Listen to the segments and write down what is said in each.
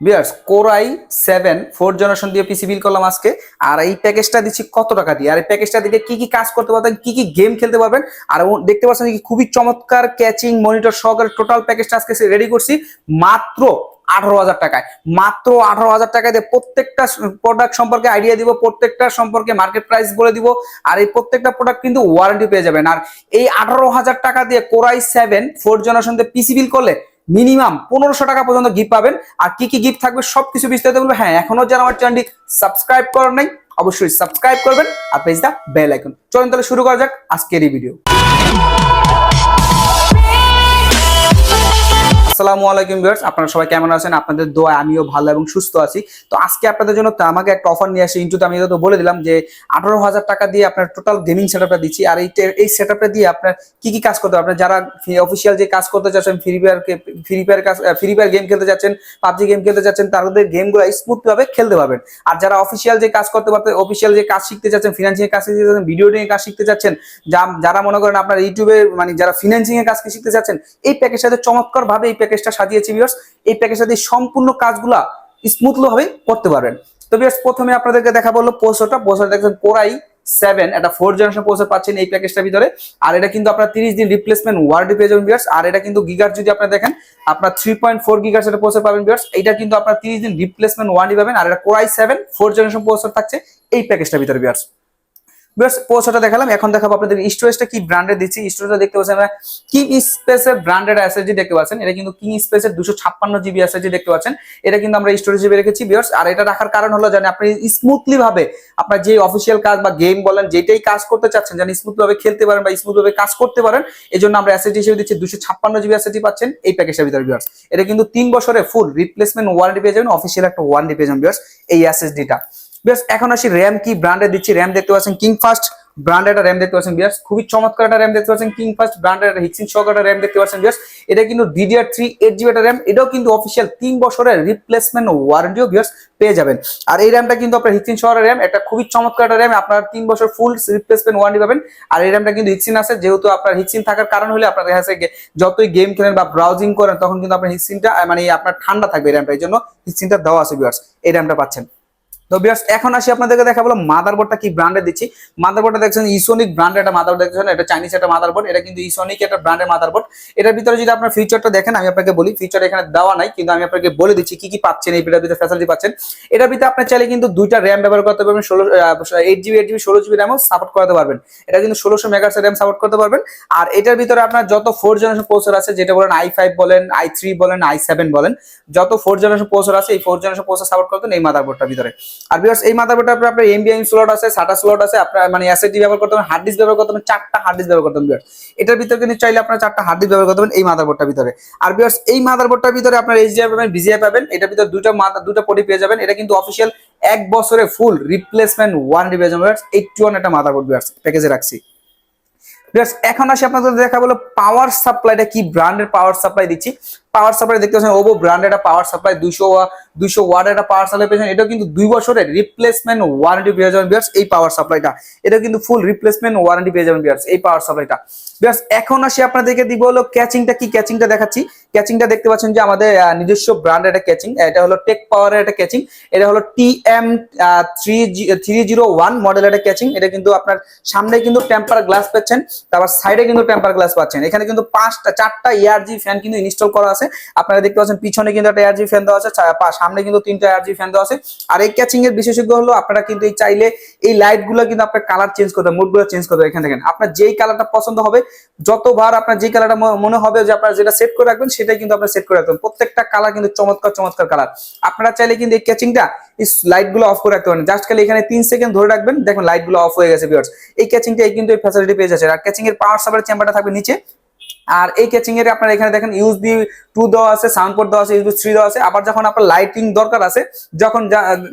Viewers core i seven four generation দিয়ে PC বিল করলাম আজকে। আর এই প্যাকেজটা দিচ্ছি কত টাকা দিয়ে? আর এই প্যাকেজটা দিকে কি কি কাজ করতে পারবেন, কি কি গেম খেলতে পারবেন? আর দেখতে পাচ্ছেন কি খুবই চমৎকার ক্যাচিং মনিটর সহকারে টোটাল প্যাকেজটা আজকে রেডি করছি, মাত্র আঠারো হাজার টাকায়। মাত্র আঠারো হাজার দিয়ে প্রত্যেকটা প্রোডাক্ট সম্পর্কে আইডিয়া দিব, প্রত্যেকটা সম্পর্কে মার্কেট প্রাইস বলে দিব, আর এই প্রত্যেকটা প্রোডাক্ট কিন্তু ওয়ারেন্টি পেয়ে যাবেন। আর এই আঠারো হাজার টাকা দিয়ে কোরাই সেভেন ফোর জেনারেশন দিয়ে পিসি বিল করলে মিনিমাম পনেরোশো টাকা পর্যন্ত গিফট পাবেন। আর কি কি গিফট থাকবে সবকিছু বিস্তারিত বলব। হ্যাঁ এখনও যারা আমার চ্যানেলটি সাবস্ক্রাইব করার নাই, অবশ্যই সাবস্ক্রাইব করবেন। আর প্রেস দা বেল আইকন চলুন তাহলে শুরু করা যাক আজকের এই ভিডিও আসসালামু আলাইকুম ভিউয়ার্স, আপনারা সবাই কেমন আছেন? আপনাদের দোয়া আমিও ভালো এবং সুস্থ আছি। তো আজকে আপনাদের জন্য আমাকে একটা অফার নিয়ে আসি ইন্টুতে, আমি তো বলে দিলাম যে আঠারো হাজার টাকা দিয়ে আপনার টোটাল গেমিং সেটআপটা দিচ্ছি। আর এই এই সেটআপটা দিয়ে আপনার কি কি কাজ করতে হবে? আপনার যারা অফিসিয়াল যে কাজ করতে চাচ্ছেন ফ্রি ফায়ার ফ্রি ফায়ার কাজ ফ্রি ফায়ার গেম খেলতে যাচ্ছেন পাবজি গেম খেলতে যাচ্ছেন তাদের গেমগুলো স্মুথ ভাবে খেলতে পারবেন। আর যারা অফিসিয়াল যে কাজ করতে পারতে অফিসিয়াল যে কাজ শিখতে চাচ্ছেন ফিনান্সিয়াল কাজ শিখতে চাচ্ছেন ভিডিও নিয়ে কাজ শিখতে চাচ্ছেন যারা মনে করেন আপনার ইউটিউবে মানে যারা ফিনান্সিং এর কাজ শিখতে চাচ্ছেন, এই প্যাকেজটাতে চমৎকার ভাবে এই প্যাকেজটা সাজিয়েছি ভিউয়ার্স এই প্যাকেজটা দিয়ে সম্পূর্ণ কাজগুলা স্মুথলি ভাবে করতে পারবেন। তো ভিউয়ার্স প্রথমে আপনাদেরকে দেখাবো হলো পোস্টারটা পোস্টার দেখছেন কোরাই সেভেন একটা ফোর জেনারেশন পোস্টার পাচ্ছেন এই প্যাকেজটার ভিতরে। আর এটা কিন্তু আপনার তিরিশ দিন রিপ্লেসমেন্ট ওয়ার্ড পেয়ে যাবেন ভিউয়ার্স আর এটা কিন্তু গিগার যদি আপনি দেখেন, আপনার থ্রি পয়েন্ট ফোর গিগার সেটা পোস্টার পাবেন ভিউয়ার্স এটা কিন্তু আপনার তিরিশ দিন রিপ্লেসমেন্ট ওয়ার্ডই পাবেন। আর এটা core i seven four generation poster থাকছে এই প্যাকেজটার ভিতরে ভিউয়ার্স বেশ পোস্টারটা দেখালাম। এখন দেখাবো আপনাদের স্টোরেজটা কি ব্র্যান্ডের দিচ্ছি। স্টোরেজটা দেখতে পাচ্ছেন কিং স্পেসের ব্র্যান্ডেড এসএসডি দেখতে পাচ্ছেন। এটা কিন্তু কিং স্পেসের দুশো ছাপ্পান্ন জিবি এসএসডি দেখতে পাচ্ছেন। এটা কিন্তু আমরা স্টোরেজ হিসেবে রেখেছি বিয়ার্স আর এটা রাখার কারণ হলো, জানেন, আপনি স্মুথলি ভাবে আপনার যে অফিসিয়াল কাজ বা গেম বলেন, যেটাই কাজ করতে চাচ্ছেন জানি স্মুথ ভাবে খেলতে পারেন বা স্মুথ ভাবে কাজ করতে পারেন এই জন্য আমরা এসএসডি হিসেবে দিচ্ছি দুশো ছাপ্পান্ন জিবি এসএসডি পাচ্ছেন এই প্যাকেজের ভিতরে বিয়ার্স এটা কিন্তু তিন বছরে ফুল রিপ্লেসমেন্ট ওয়ারেন্টি পেয়ে যাবেন অফিসিয়াল একটা ওয়ারেন্টি পেয়ে যাবেন বিয়ার্স এই এসএসডিটা বেশ, এখন আসি র্যাম কি ব্র্যান্ডে দিচ্ছি। র্যাম দেখতে পাচ্ছেন কিং ফাস্ট ব্র্যান্ডের একটা র্যাম দেখতে পাচ্ছেন বিয়ার্স খুবই চমৎকার একটা র্যাম দেখতে পাচ্ছেন। কিং ফাস্ট ব্র্যান্ডের একটা হিক্সিন শক একটা র্যাম দেখতে পাচ্ছেন বিয়ার্স এটা কিন্তু ডিডিআর থ্রি এইট জিবি একটা র্যাম। এটাও কিন্তু অফিসিয়াল তিন বছরের রিপ্লেসমেন্ট ওয়ারেন্টিও বিয়ার্স পেয়ে যাবেন। আর এই র্যামটা কিন্তু আপনার হিক্সিন শহরের র্যাম। এটা খুবই চমৎকার একটা র্যাম। আপনার তিন বছর ফুল রিপ্লেসমেন্ট ওয়ারেন্টি পাবেন। আর এই র্যামটা কিন্তু হিক্সিন আছে। যেহেতু আপনার হিক্সিন থাকার কারণ হলে আপনার দেখা যাচ্ছে যতই গেম খেলেন বা ব্রাউজিং করেন, তখন কিন্তু আপনার হিক্সিনটা মানে আপনার ঠান্ডা থাকবে এই র্যামটা। এই জন্য হিক্সিনটা দেওয়া আছে বিয়ার্স এই র্যামটা পাচ্ছেন। তো বিয়ার্স, এখন আসি আপনাদেরকে দেখাবো মাদারবোর্ডটা কি ব্র্যান্ডে দিচ্ছি। মাদারবোর্ডটা দেখছেন ইসোনিক ব্র্যান্ডের একটা মাদারবোর্ড দেখছেন, এটা চাইনিজ একটা মাদারবোর্ড এটা কিন্তু ইসোনিক একটা ব্র্যান্ডের মাদারবোর্ড এটার ভিতরে যদি আপনার ফিচারটা দেখেন, আমি আপনাকে বলি ফিচার এখানে দেওয়া নাই, কিন্তু আমি আপনাকে বলে দিচ্ছি কি কি পাচ্ছেন, এই ভিতরে ভিতরে ফ্যাসিলিটি পাচ্ছেন। এটার ভিতরে আপনি চাইলে কিন্তু দুইটা র্যাম ব্যবহার করতে পারবেন, ষোলো এইট জিবি এইট জিবি ষোলো জিবি র্যামও সাপোর্ট করতে পারবেন। এটা কিন্তু ষোলোশো মেগাহার্স র্যাম সাপোর্ট করতে পারবেন। আর এটার ভিতরে আপনার যত ফোর জেনারেশন প্রসেসর আছে, যেটা বলেন আই ফাইভ বলেন আই থ্রি বলেন আই সেভেন বলেন, যত ফোর জেনারেশন প্রসেসর আছে, এই ফোর জেনারেশন প্রসেসর সাপোর্ট করতেন এই মাদারবোর্ডটার ভিতরে। আর বিকজ এই মাদারবোর্ডটা আপনার এমবিআই স্লট আছে সাটা স্লট আছে, আপনার মানে এসএসডি ব্যবহার করতে পারেন হার্ড ডিস্ক ব্যবহার করতে পারেন চারটা হার্ড ডিস্ক ব্যবহার করতে পারেন এটার ভিতরে কিন্তু চাইলে আপনার চারটা হার্ড ডিস্ক ব্যবহার করতে পারেন এই মাদারবোর্ডটার ভিতরে। আর বিকজ এই মাদারবোর্ডটার ভিতরে আপনার এইচডিআই পাবেন বিজিআই পাবেন, এটার ভিতরে দুটো মাদার দুটো পটি পেয়ে যাবেন। এটা কিন্তু অফিসিয়াল এক বছরে ফুল রিপ্লেসমেন্ট ওয়ান পেয়ে যাবেন এইটটি ওয়ান একটা মাদারবোর্ড বিয়ার্স প্যাকেজে রাখছি। এখন আসি আপনাদের দেখা বলো পাওয়ার সাপ্লাইটা কি ব্র্যান্ডের পাওয়ার সাপ্লাই দিচ্ছি। পাওয়ার সাপ্লাই দেখতে পাচ্ছেন ওভো ব্র্যান্ডের একটা পাওয়ার সাপ্লাই দুইশো দুইশো ওয়ার্ডের একটা পাওয়ার সাপ্লাই পেয়েছেন। এটা কিন্তু দুই বছরের রিপ্লেসমেন্ট ওয়ারেন্টি পেয়ে যাবেন বিয়ার্স এই পাওয়ার সাপ্লাইটা এটা কিন্তু ফুল রিপ্লেসমেন্ট ওয়ারেন্টি পেয়ে যাবেন বিয়ার্স এই পাওয়ার সাপ্লাইটা বিয়ার্স এখন আসি আপনাদেরকে দিব হলো ক্যাচিংটা কি ক্যাচিংটা দেখাচ্ছি। ক্যাচিংটা দেখতে পাচ্ছেন যে আমাদের নিজস্ব ব্র্যান্ডের একটা ক্যাচিং এটা হলো টেক পাওয়ারের একটা ক্যাচিং এটা হলো T M three three zero one মডেলের একটা ক্যাচিং এটা কিন্তু আপনার সামনে কিন্তু টেম্পার গ্লাস পাচ্ছেন তারপর সাইডে কিন্তু টেম্পার গ্লাস পাচ্ছেন। এখানে কিন্তু পাঁচটা, চারটা এআরজি ফ্যান কিন্তু ইনস্টল করা আছে। আপনারা দেখতে পাচ্ছেন, পিছনে কিন্তু একটা এআরজি ফ্যান দেওয়া আছে সামনে কিন্তু তিনটা এআরজি ফ্যান দেওয়া আছে। আর এই ক্যাচিং এর বিশেষজ্ঞ হলো, আপনারা কিন্তু এই চাইলে এই লাইটগুলো কিন্তু আপনার কালার চেঞ্জ করতে মুডগুলো চেঞ্জ করতে এখানে দেখেন আপনার যেই কালারটা পছন্দ হবে, যতবার আপনার যে কালারটা মনে হবে যে আপনার যেটা সেট করে রাখবেন, সেটাই কিন্তু আপনার সেট করে রাখবেন। প্রত্যেকটা কালার কিন্তু চমৎকার চমৎকার কালার আপনারা চাইলে কিন্তু এই ক্যাচিংটা এই লাইটগুলো অফ করে রাখতে পারেন। জাস্ট খালি এখানে তিন সেকেন্ড ধরে রাখবেন, দেখুন লাইটগুলো অফ হয়ে গেছে ভিউয়ার্স এই ক্যাচিংটা কিন্তু এই ফ্যাসিলিটি পেয়ে যাচ্ছে আর ক্যাচিং এর পাওয়ার সাপ্লাই চেম্বারটা থাকবে নিচে। আর এই ক্যাচিং এর আপনার এখানে দেখেন ইউএসবি টু দেওয়া আছে সাউন্ড পোর্ট দেওয়া আছে ইউএসবি থ্রি দেওয়া আছে। আবার যখন আপনার লাইটিং দরকার আছে, যখন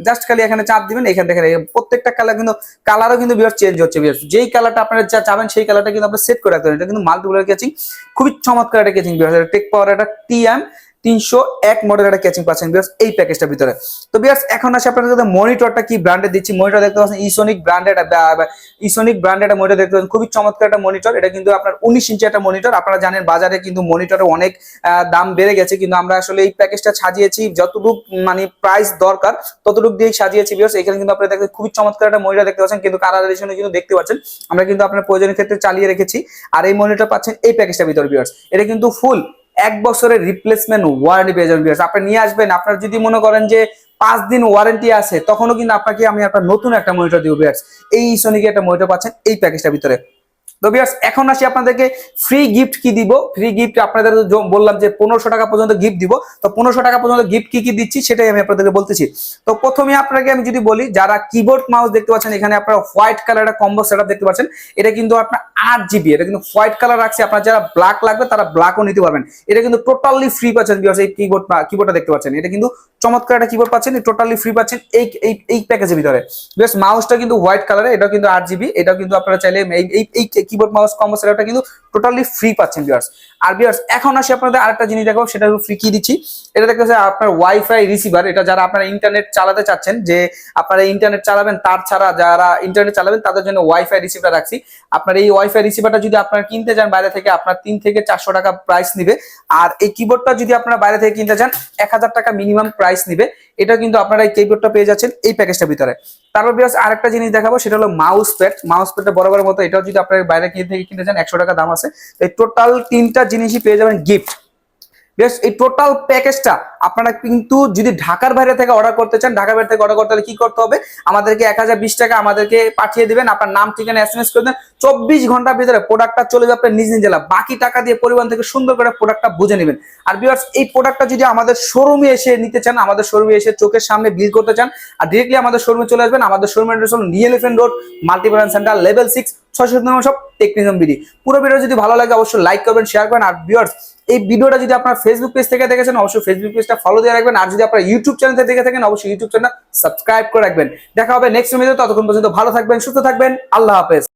জাস্ট খালি এখানে চাপ দিবেন, এখানে দেখেন, প্রত্যেকটা কালার কিন্তু কালারও কিন্তু বিয়ার চেঞ্জ হচ্ছে বিয়ার যেই কালারটা আপনারা যা চাবেন, সেই কালারটা কিন্তু আপনার সেট করে রাখতে পারেন। এটা কিন্তু মাল্টিপুলার ক্যাচিং খুবই চমৎকার একটা ক্যাচিং বিয়ার টেক পাওয়ার একটা টিএম তিনশো এক মডেল একটা ক্যাচিং পাচ্ছেন বিয়ার্স এই প্যাকেজটার ভিতরে। তো বিয়ার্স এখন আসে আপনাদের সাথে মনিটরটা কি ব্র্যান্ডে দিচ্ছি? মনিটর দেখতে পাচ্ছেন ইসোনিক ব্র্যান্ডেড ইসোনিক ব্র্যান্ডেড একটা মনিটর দেখতে পাচ্ছেন। খুবই চমৎকার একটা মনিটর এটা কিন্তু আপনার উনিশ ইঞ্চি একটা মনিটর আপনারা জানেন বাজারে কিন্তু মনিটরের অনেক দাম বেড়ে গেছে, কিন্তু আমরা আসলে এই প্যাকেজটা সাজিয়েছি, যতটুক মানে প্রাইস দরকার, ততটুকু দিয়েই সাজিয়েছি বিয়ার্স এখানে কিন্তু আপনারা দেখতে খুবই চমৎকার একটা মনিটর দেখতে পাচ্ছেন, কিন্তু কালার এডিশনে কিন্তু দেখতে পাচ্ছেন। আমরা কিন্তু আপনার প্রয়োজনের ক্ষেত্রে চালিয়ে রেখেছি। আর এই মনিটর পাচ্ছেন এই প্যাকেজটার ভিতরে বিয়ার্স এটা কিন্তু ফুল এক বছরের রিপ্লেসমেন্ট ওয়ারেন্টি পেয়ে যাবেন আপনি নিয়ে আসবেন, আপনার যদি মনে করেন যে পাঁচ দিন ওয়ারেন্টি আছে, তখনও কিন্তু আপনাকে আমি একটা নতুন একটা মনিটর দিব এই সোনিকে একটা মনিটর পাচ্ছেন, এই প্যাকেজটার ভিতরে। তো বিয়ার্স এখন আসি আপনাদেরকে ফ্রি গিফট কি দিব? ফ্রি গিফট আপনাদের বললাম যে পনেরোশো টাকা পর্যন্ত গিফট দিব। তো পনেরোশো টাকা পর্যন্ত গিফট কি কি দিচ্ছি সেটাই আমি আপনাদেরকে বলতেছি। তো প্রথমে আপনাকে আমি যদি বলি, যারা কিবোর্ড মাউস দেখতে পাচ্ছেন, এখানে আপনারা হোয়াইট কালার একটা কম্বো সেটআপ দেখতে পাচ্ছেন, এটা কিন্তু আপনার আট জিবি এটা কিন্তু হোয়াইট কালার রাখছে। আপনার যারা ব্ল্যাক লাগবে, তারা ব্ল্যাকও নিতে পারবেন। এটা কিন্তু টোটালি ফ্রি পাচ্ছেন বিকজ এই কিবোর্ড কিবোর্ডটা দেখতে পাচ্ছেন। এটা কিন্তু চমৎকার একটা কিবোর্ড পাচ্ছেন টোটালি ফ্রি পাচ্ছেন এই এই এই প্যাকেজের ভিতরে। বিকজ মাউসটা কিন্তু হোয়াইট কালারে এটা কিন্তু আট জিবি এটাও কিন্তু আপনারা চাইলে এই এই কিবোর্ড মাউস কম্বো সেটআপটা কিন্তু টোটালি ফ্রি পাচ্ছেন বিয়ার্স আর বিয়ার্স এখন আসি আপনাদের আরেকটা জিনিস দেখাবো, সেটা ফ্রি কি দিচ্ছি। এটা দেখতেছে আপনার ওয়াইফাই রিসিভার এটা যারা আপনারা ইন্টারনেট চালাতে চাচ্ছেন, যে আপনারা ইন্টারনেট চালাবেন, তার ছাড়া যারা ইন্টারনেট চালাবেন, তাদের জন্য ওয়াইফাই রিসিভার রাখছি। আপনার এই ওয়াইফাই রিসিভারটা যদি আপনারা কিনতে যান বাইরে থেকে, আপনার তিন থেকে চারশো টাকা প্রাইস নিবে। আর এই কিবোর্ডটা যদি আপনারা বাইরে থেকে কিনতে যান এক টাকা মিনিমাম প্রাইস নিবে। এটা কিন্তু আপনারা এই কিবোর্ডটা পেয়ে যাচ্ছেন এই প্যাকেজটার ভিতরে। তারপর বিয়াস আরেকটা জিনিস দেখাবো, সেটা হলো মাউস প্যাড মাউস প্যাডটা বরাবর মতো, এটাও যদি আপনারা বাইরে কিনে থেকে কিনে যান একশো টাকা দাম আছে। এই টোটাল তিনটা জিনিসই পেয়ে যাবেন গিফট বেশ, এই টোটাল প্যাকেজটা আপনারা কিন্তু যদি ঢাকার বাইরে থেকে অর্ডার করতে চান, ঢাকার বাইরে থেকে অর্ডার করতে হলে কি করতে হবে? আমাদেরকে এক হাজার বিশ টাকা আমাদেরকে পাঠিয়ে দিবেন, আপনার নাম, ঠিকানা এস এম এস করে দেন চব্বিশ ঘণ্টার ভিতরে প্রোডাক্টটা চলে যাবে আপনার নিজ নিজ জেলা বাকি টাকা দিয়ে পরিবহন থেকে সুন্দর করে প্রোডাক্টটা বুঝে নেবেন। আর বিয়ার্স এই প্রোডাক্টটা যদি আমাদের শোরুমে এসে নিতে চান, আমাদের শোরুমে এসে চোখের সামনে বিল করতে চান, আর ডিরেক্টলি আমাদের শোরুমে চলে আসবেন, আমাদের হলো New Elephant Road Multiplan centre level six ছয়শো সব টেকনিজম বিডি পুরো ভিডিও যদি ভালো লাগে, অবশ্যই লাইক করবেন শেয়ার করবেন। আর ভিউয়ার্স এই ভিডিওটা যদি আপনার ফেসবুক পেজ থেকে দেখেছেন, অবশ্যই ফেসবুক পেজটা ফলো দিয়ে রাখবেন। আর যদি আপনার ইউটিউব চ্যানেল থেকে দেখে থাকেন, অবশ্যই ইউটিউব চ্যানেল সাবস্ক্রাইব করে রাখবেন। দেখা হবে নেক্সট ভিডিও ততক্ষণ পর্যন্ত ভালো থাকবেন, সুস্থ থাকবেন। আল্লাহ হাফেজ।